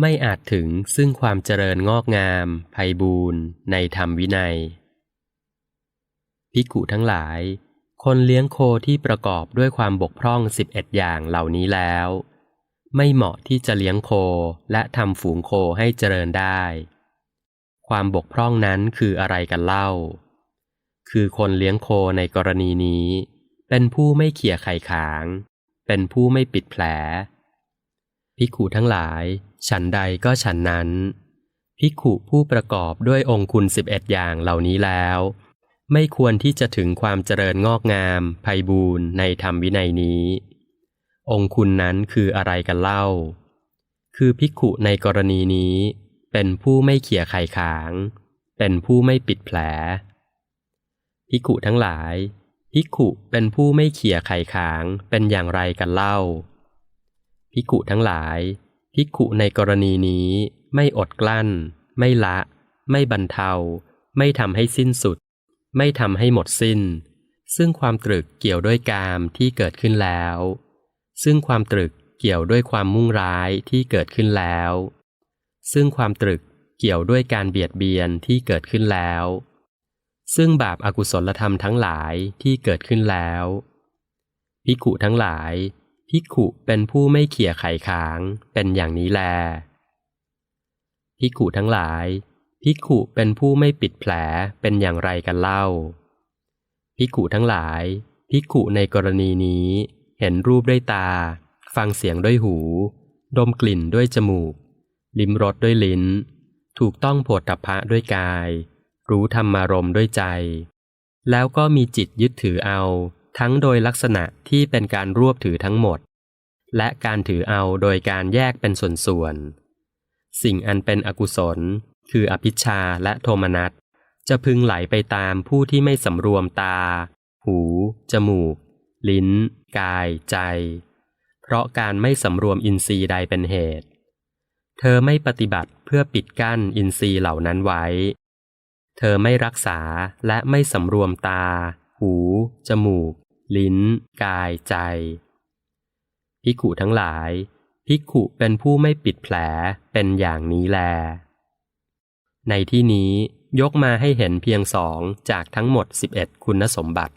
ไม่อาจถึงซึ่งความเจริญงอกงามไพบูรณ์ในธรรมวินัยภิกุทั้งหลาย คนเลี้ยงโคที่ประกอบด้วยความบกพร่องสิบเอ็ดอย่างเหล่านี้แล้ว ไม่เหมาะที่จะเลี้ยงโคและทำฝูงโคให้เจริญได้ ความบกพร่องนั้นคืออะไรกันเล่า คือคนเลี้ยงโคในกรณีนี้ เป็นผู้ไม่เขี่ยไข่ขาง เป็นผู้ไม่ปิดแผล ภิกขุทั้งหลาย ฉันใดก็ฉันนั้น ภิกขุผู้ประกอบด้วยองคุณสิบเอ็ดอย่างเหล่านี้แล้ว ไม่ควรที่จะถึงความเจริญงอกงามไพบูรณ์ในธรรมวินัยนี้ องคุณนั้นคืออะไรกันเล่า คือภิกขุในกรณีนี้ เป็นผู้ไม่เขี่ยไข่ขาง เป็นผู้ไม่ปิดแผล ภิกขุทั้งหลายภิกขุเป็นผู้ไม่เขี่ยไข่ขางเป็นอย่างไรกันเล่า ภิกขุทั้งหลาย ภิกขุในกรณีนี้ไม่อดกลั้น ไม่ละ ไม่บรรเทา ไม่ทำให้สิ้นสุด ไม่ทำให้หมดสิ้น ซึ่งความตรึกเกี่ยวด้วยกามที่เกิดขึ้นแล้ว ซึ่งความตรึกเกี่ยวด้วยความมุ่งร้ายที่เกิดขึ้นแล้ว ซึ่งความตรึกเกี่ยวด้วยการเบียดเบียนที่เกิดขึ้นแล้ว ซึ่งบาปอากุศลธรรมทั้งหลายที่เกิดขึ้นแล้วภิกขุทั้งหลาย ภิกขุเป็นผู้ไม่เขี่ยไขขาง เป็นอย่างนี้แลภิกขุทั้งหลายภิกขุเป็นผู้ไม่ปิดแผลเป็นอย่างไรกันเล่าภิกขุทั้งหลายภิกขุในกรณีนี้เห็นรูปด้วยตา ฟังเสียงด้วยหู ดมกลิ่นด้วยจมูก ลิ้มรสด้วยลิ้น ถูกต้องโผฏฐัพพะด้วยกาย รู้ธรรมารมด้วยใจ แล้วก็มีจิตยึดถือเอา ทั้งโดยลักษณะที่เป็นการรวบถือทั้งหมด และการถือเอาโดยการแยกเป็นส่วนๆ สิ่งอันเป็นอกุศล คืออภิชาและโทมนัสจะพึงไหลไปตามผู้ที่ไม่สำรวมตา หู จมูก ลิ้น กาย ใจ เพราะการไม่สำรวมอินทรีย์ใดเป็นเหตุ เธอไม่ปฏิบัติเพื่อปิดกั้นอินทรีย์เหล่านั้นไว้ เธอไม่รักษาและไม่สำรวมตา หู จมูก ลิ้น กายใจ พิกขุทั้งหลาย พิกขุเป็นผู้ไม่ปิดแผลเป็นอย่างนี้แล ในที่นี้ยกมาให้เห็นเพียงสองจากทั้งหมด 11 คุณสมบัติ